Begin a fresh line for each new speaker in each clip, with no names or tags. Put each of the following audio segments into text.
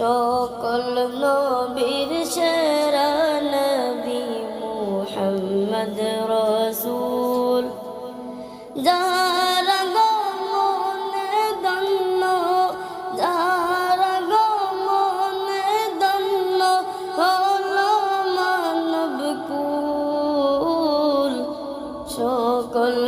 সকল নবীর সেরা নবী মুহাম্মদ রসুল যারা গমনে দন্ন যারা গমনে দন্ন হলো মানব কুল সকল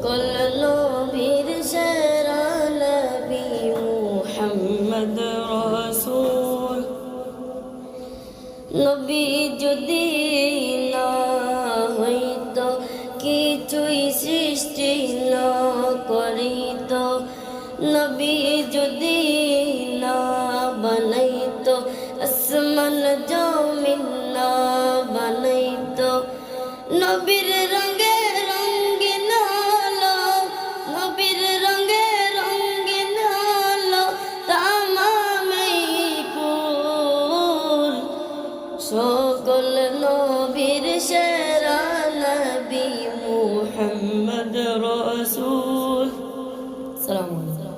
সকল নবীর সেরা নবী মুহাম্মদ রসুল। নবী যদি না হইত, কিছুই সৃষ্টি না করিত। নবী যদি না বানাইত, আসমান সকল নবীর সেরা নবী মুহাম্মদ রাসূল সালাম